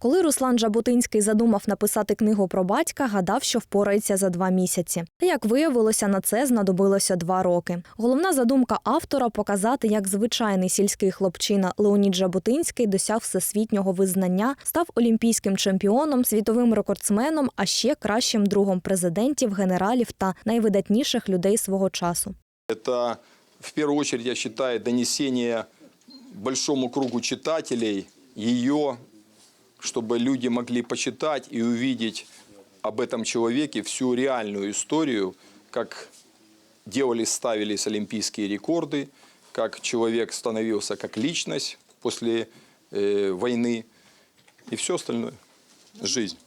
Коли Руслан Жаботинський задумав написати книгу про батька, гадав, що впорається за два місяці. Та як виявилося, на це знадобилося два роки. Головна задумка автора показати, як звичайний сільський хлопчина Леонід Жаботинський досяг всесвітнього визнання, став олімпійським чемпіоном, світовим рекордсменом, а ще кращим другом президентів, генералів та найвидатніших людей свого часу. Это, в первую очередь, я считаю, донесение большому кругу читателей ее, чтобы люди могли почитать и увидеть об этом человеке всю реальную историю, как делались, ставились олимпийские рекорды, как человек становился как личность после э, войны и все остальное. Жизнь.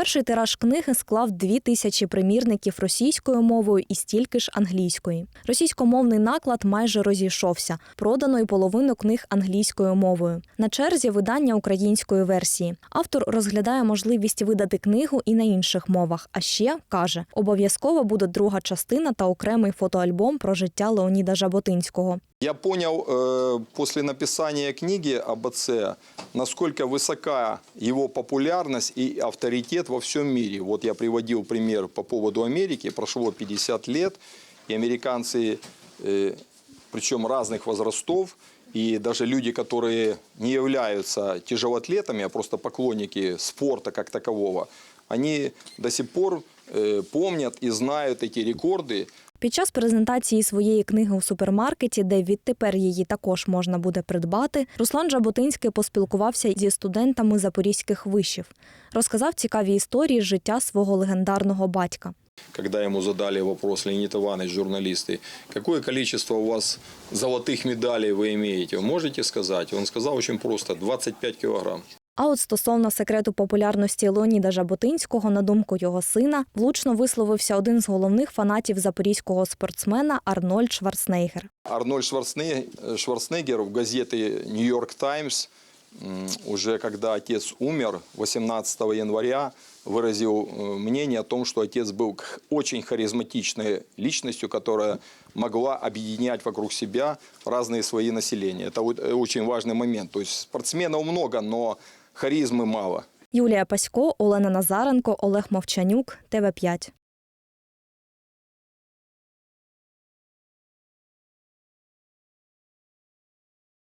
Перший тираж книги склав дві тисячі примірників російською мовою і стільки ж англійської. Російськомовний наклад майже розійшовся. Продано й половину книг англійською мовою. На черзі видання української версії. Автор розглядає можливість видати книгу і на інших мовах. А ще каже, обов'язково буде друга частина та окремий фотоальбом про життя Леоніда Жаботинського. Я понял э, после написания книги об отце, насколько высока его популярность и авторитет во всем мире. Вот я приводил пример по поводу Америки. Прошло 50 лет, и американцы, э, причем разных возрастов, и даже люди, которые не являются тяжелоатлетами, а просто поклонники спорта как такового, они до сих пор помнят и знают эти рекорды, Під час презентації своєї книги у супермаркеті, де відтепер її також можна буде придбати, Руслан Жаботинський поспілкувався зі студентами запорізьких вишів. Розказав цікаві історії з життя свого легендарного батька. когда ему задали вопрос, Леонид Иванович, журналисты, какое количество у вас золотых медалей вы имеете, вы можете сказать? Он сказал очень просто, 25 килограмм. А от стосовно секрету популярності Леоніда Жаботинського, на думку його сина, влучно висловився один з головних фанатів запорізького спортсмена Арнольд Шварценеггер. Арнольд Шварцене- Шварценеггер в газете «Нью-Йорк Таймс» м, уже когда отец умер, 18 января, выразил э, мнение о том, что отец был к- очень харизматичной личностью, которая могла объединять вокруг себя разные слои населения. Это вот, э, очень важный момент. То есть спортсменов много, но харизмы мала. Юлія Пасько, Олена Назаренко, Олег Мовчанюк, ТВ 5